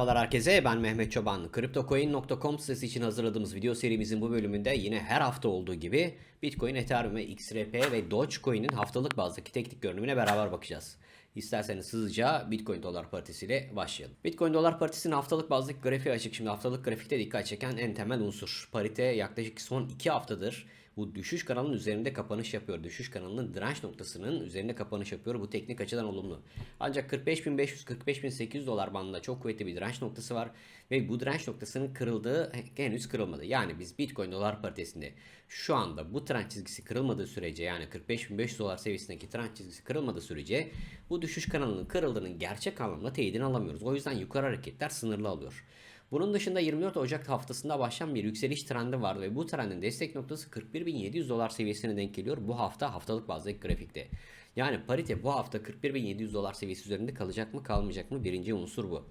Merhabalar herkese ben Mehmet Çoban. CryptoCoin.com sitesi için hazırladığımız video serimizin bu bölümünde yine her hafta olduğu gibi Bitcoin, Ethereum ve XRP ve Dogecoin'in haftalık bazdaki teknik görünümüne beraber bakacağız. İsterseniz hızlıca Bitcoin dolar partisiyle başlayalım. Bitcoin dolar partisinin haftalık bazdaki grafiği açık. Şimdi haftalık grafikte dikkat çeken en temel unsur. Parite yaklaşık son 2 haftadır bu düşüş kanalının üzerinde kapanış yapıyor. Düşüş kanalının direnç noktasının üzerinde kapanış yapıyor. Bu teknik açıdan olumlu. Ancak 45.500-45.800 dolar bandında çok kuvvetli bir direnç noktası var. Ve bu direnç noktasının kırıldığı henüz kırılmadı. Yani biz Bitcoin dolar paritesinde şu anda bu trend çizgisi kırılmadığı sürece yani 45.500 dolar seviyesindeki trend çizgisi kırılmadığı sürece bu düşüş kanalının kırıldığının gerçek anlamda teyidini alamıyoruz. O yüzden yukarı hareketler sınırlı alıyor. Bunun dışında 24 Ocak haftasında başlayan bir yükseliş trendi vardı ve bu trendin destek noktası 41.700 dolar seviyesine denk geliyor bu hafta haftalık bazdaki grafikte. Yani parite bu hafta 41.700 dolar seviyesi üzerinde kalacak mı kalmayacak mı birinci unsur bu.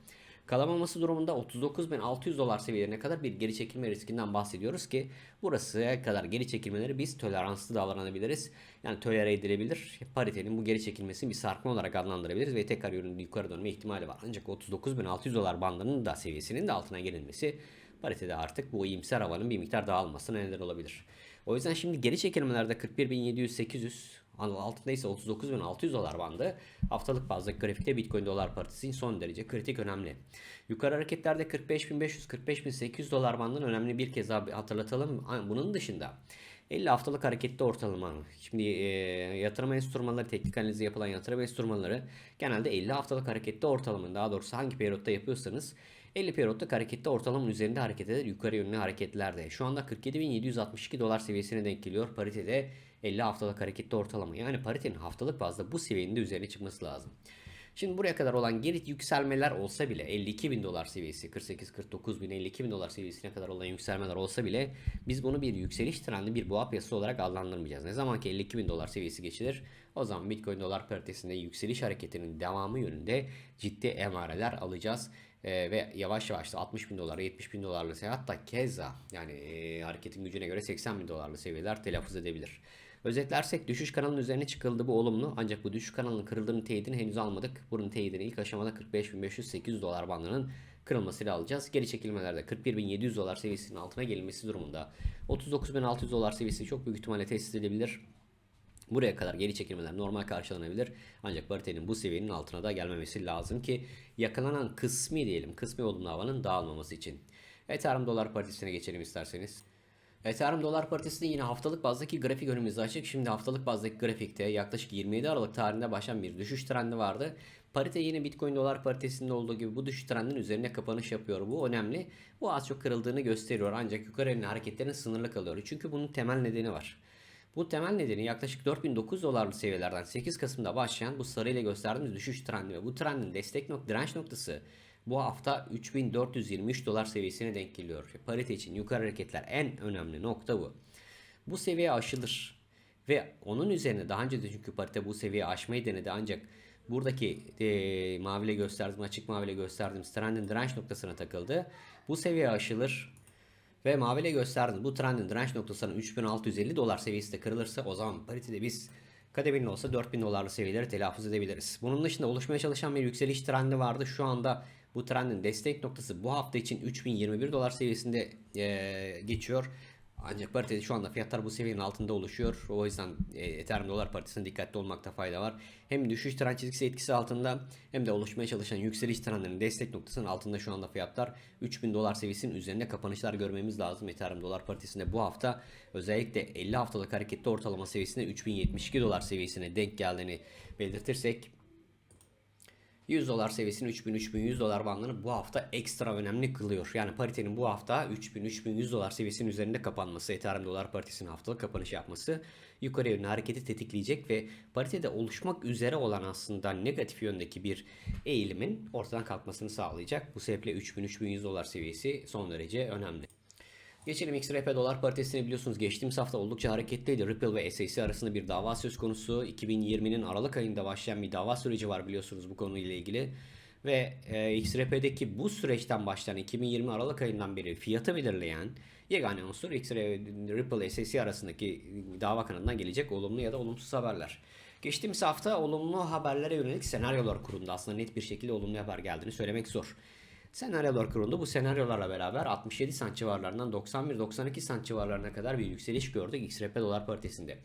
Kalamaması durumunda 39.600 dolar seviyelerine kadar bir geri çekilme riskinden bahsediyoruz ki burası kadar geri çekilmeleri biz toleranslı davranabiliriz. Yani tolere edilebilir. Paritenin bu geri çekilmesini bir sarkma olarak adlandırabiliriz ve tekrar yönünde yukarı dönme ihtimali var. Ancak 39.600 dolar bandının da seviyesinin de altına gelinmesi paritede artık bu iyimser havanın bir miktar dağılmasına neden olabilir. O yüzden şimdi geri çekilmelerde 41.700-800 altında ise 39.600 dolar bandı haftalık bazda grafikte Bitcoin dolar partisi son derece kritik önemli. Yukarı hareketlerde 45.500-45.800 dolar bandının önemli bir kez daha hatırlatalım. Bunun dışında 50 haftalık hareketli ortalama. Şimdi e, yatırım enstrümanları, teknik analizi yapılan yatırım enstrümanları genelde 50 haftalık hareketli ortalamanın daha doğrusu hangi periyotta yapıyorsanız 50 periyotluk harekette ortalamanın üzerinde hareket eder yukarı yönlü hareketlerde. Şu anda 47.762 dolar seviyesine denk geliyor. Paritede 50 haftalık harekette ortalama. Yani paritenin haftalık bazda bu seviyenin de üzerine çıkması lazım. Şimdi buraya kadar olan geri yükselmeler olsa bile 52 bin dolar seviyesi 48-49 bin 52 bin dolar seviyesine kadar olan yükselmeler olsa bile biz bunu bir yükseliş trendi bir boğa piyasası olarak adlandırmayacağız. Ne zaman ki 52 bin dolar seviyesi geçilir o zaman Bitcoin dolar paritesinde yükseliş hareketinin devamı yönünde ciddi emareler alacağız. E, ve yavaş yavaş da 60 bin dolar, 70 bin dolarlı hatta keza yani e, hareketin gücüne göre 80 bin dolarlı seviyeler telaffuz edebilir. Özetlersek düşüş kanalının üzerine çıkıldı bu olumlu ancak bu düşüş kanalının kırıldığını teyidini henüz almadık. Bunun teyidini ilk aşamada 45.500-800 dolar bandının kırılmasıyla alacağız. Geri çekilmelerde 41.700 dolar seviyesinin altına gelinmesi durumunda 39.600 dolar seviyesi çok büyük ihtimalle tesis edilebilir. Buraya kadar geri çekilmeler normal karşılanabilir. Ancak paritenin bu seviyenin altına da gelmemesi lazım ki yakalanan kısmi diyelim kısmi olumlu havanın dağılmaması için. Ethereum dolar paritesine geçelim isterseniz. Ethereum dolar paritesinde yine haftalık bazdaki grafik önümüzde açık. Şimdi haftalık bazdaki grafikte yaklaşık 27 Aralık tarihinde başlayan bir düşüş trendi vardı. Parite yine Bitcoin dolar paritesinde olduğu gibi bu düşüş trendinin üzerine kapanış yapıyor. Bu önemli. Bu az çok kırıldığını gösteriyor ancak yukarı yönlü hareketlerin sınırlı kalıyor. Çünkü bunun temel nedeni var. Bu temel nedeni yaklaşık 4900 dolarlı seviyelerden 8 Kasım'da başlayan bu sarıyla gösterdiğimiz düşüş trendi ve bu trendin destek nok direnç noktası bu hafta 3423 dolar seviyesine denk geliyor. Parite için yukarı hareketler en önemli nokta bu. Bu seviye aşılır ve onun üzerine daha önce de çünkü parite bu seviyeyi aşmayı denedi ancak buradaki e, maviyle gösterdiğim açık maviyle gösterdiğim trendin direnç noktasına takıldı. Bu seviye aşılır ve maviyle gösterdim. Bu trendin direnç noktasının 3650 dolar seviyesi de kırılırsa o zaman paritede biz kademeli olsa 4000 dolarlı seviyeleri telaffuz edebiliriz. Bunun dışında oluşmaya çalışan bir yükseliş trendi vardı. Şu anda bu trendin destek noktası bu hafta için 3021 dolar seviyesinde e, geçiyor. Ancak paritede şu anda fiyatlar bu seviyenin altında oluşuyor. O yüzden e, Ethereum dolar paritesine dikkatli olmakta fayda var. Hem düşüş trend çizgisi etkisi altında hem de oluşmaya çalışan yükseliş trendlerinin destek noktasının altında şu anda fiyatlar 3000 dolar seviyesinin üzerinde kapanışlar görmemiz lazım. Ethereum dolar paritesinde bu hafta özellikle 50 haftalık hareketli ortalama seviyesinde 3072 dolar seviyesine denk geldiğini belirtirsek 100 dolar seviyesini 3000-3100 dolar bandını bu hafta ekstra önemli kılıyor. Yani paritenin bu hafta 3000-3100 dolar seviyesinin üzerinde kapanması, Ethereum dolar paritesinin haftalık kapanış yapması yukarı yönlü hareketi tetikleyecek ve paritede oluşmak üzere olan aslında negatif yöndeki bir eğilimin ortadan kalkmasını sağlayacak. Bu sebeple 3000-3100 dolar seviyesi son derece önemli. Geçelim XRP dolar paritesini biliyorsunuz geçtiğimiz hafta oldukça hareketliydi. Ripple ve SEC arasında bir dava söz konusu. 2020'nin Aralık ayında başlayan bir dava süreci var biliyorsunuz bu konuyla ilgili. Ve e, XRP'deki bu süreçten başlayan 2020 Aralık ayından beri fiyatı belirleyen yegane unsur Ripple SEC arasındaki dava kanalından gelecek olumlu ya da olumsuz haberler. Geçtiğimiz hafta olumlu haberlere yönelik senaryolar kuruldu. Aslında net bir şekilde olumlu haber geldiğini söylemek zor. Senaryolar kuruldu. Bu senaryolarla beraber 67 sent civarlarından 91-92 sent civarlarına kadar bir yükseliş gördük XRP dolar paritesinde.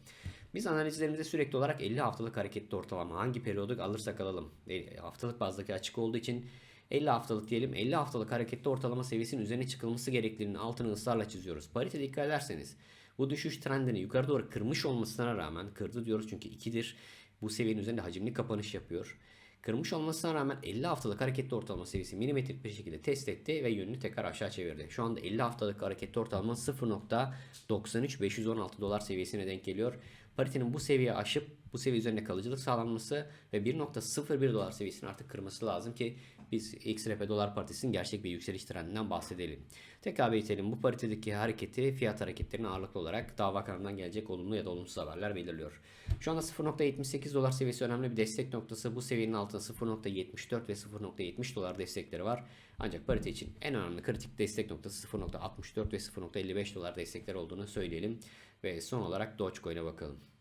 Biz analizlerimizde sürekli olarak 50 haftalık hareketli ortalama hangi periyodu alırsak alalım. E, Haftalık bazdaki açık olduğu için 50 haftalık diyelim 50 haftalık hareketli ortalama seviyesinin üzerine çıkılması gerektiğinin altını ısrarla çiziyoruz. Parite dikkat ederseniz bu düşüş trendini yukarı doğru kırmış olmasına rağmen kırdı diyoruz çünkü 2'dir. Bu seviyenin üzerinde hacimli kapanış yapıyor. Kırmış olmasına rağmen 50 haftalık hareketli ortalama seviyesi milimetrik bir şekilde test etti ve yönünü tekrar aşağı çevirdi. Şu anda 50 haftalık hareketli ortalama 0.93516 dolar seviyesine denk geliyor. Paritenin bu seviye aşıp bu seviye üzerinde kalıcılık sağlanması ve 1.01 dolar seviyesini artık kırması lazım ki biz XRP dolar paritesinin gerçek bir yükseliş trendinden bahsedelim. Tekrar belirtelim bu paritedeki hareketi fiyat hareketlerine ağırlıklı olarak dava kanalından gelecek olumlu ya da olumsuz haberler belirliyor. Şu anda 0.78 dolar seviyesi önemli bir destek noktası. Bu seviyenin altında 0.74 ve 0.70 dolar destekleri var. Ancak parite için en önemli kritik destek noktası 0.64 ve 0.55 dolar destekler olduğunu söyleyelim. Ve son olarak Dogecoin'e bakalım.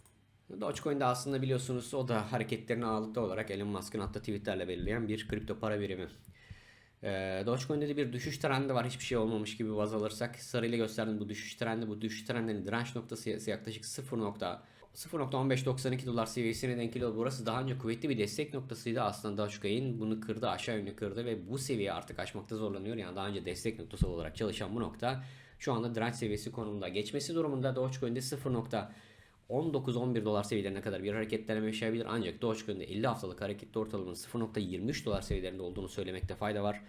Dogecoin'de aslında biliyorsunuz o da hareketlerini ağırlıklı olarak Elon Musk'ın attığı tweetlerle belirleyen bir kripto para birimi. Ee, Dogecoin'de de bir düşüş trendi var. Hiçbir şey olmamış gibi baz alırsak sarıyla gösterdim bu düşüş trendi. Bu düşüş trendinin direnç noktası yaklaşık 0. 0.1592 dolar seviyesine denk geliyor. Burası daha önce kuvvetli bir destek noktasıydı. Aslında Dogecoin bunu kırdı aşağı yönlü kırdı ve bu seviye artık aşmakta zorlanıyor. Yani daha önce destek noktası olarak çalışan bu nokta şu anda direnç seviyesi konumunda. Geçmesi durumunda Dogecoin'de 0. 19-11 dolar seviyelerine kadar bir hareketlenme yaşayabilir. Ancak Dogecoin'de 50 haftalık hareketli ortalamanın 0.23 dolar seviyelerinde olduğunu söylemekte fayda var.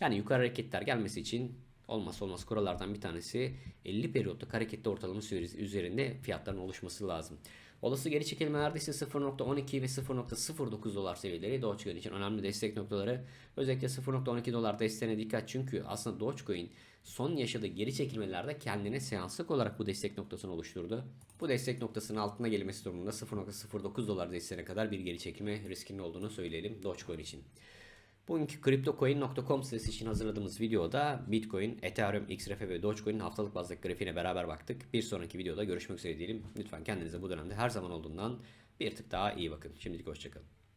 Yani yukarı hareketler gelmesi için olmazsa olmaz kurallardan bir tanesi 50 periyotluk hareketli ortalama süresi üzerinde fiyatların oluşması lazım. Olası geri çekilmelerde ise 0.12 ve 0.09 dolar seviyeleri Dogecoin için önemli destek noktaları. Özellikle 0.12 dolar desteğine dikkat çünkü aslında Dogecoin son yaşadığı geri çekilmelerde kendine seanslık olarak bu destek noktasını oluşturdu. Bu destek noktasının altına gelmesi durumunda 0.09 dolar desteğine kadar bir geri çekilme riskinin olduğunu söyleyelim Dogecoin için. Bugünkü CryptoCoin.com sitesi için hazırladığımız videoda Bitcoin, Ethereum, XRP ve Dogecoin'in haftalık bazdaki grafiğine beraber baktık. Bir sonraki videoda görüşmek üzere diyelim. Lütfen kendinize bu dönemde her zaman olduğundan bir tık daha iyi bakın. Şimdilik hoşçakalın.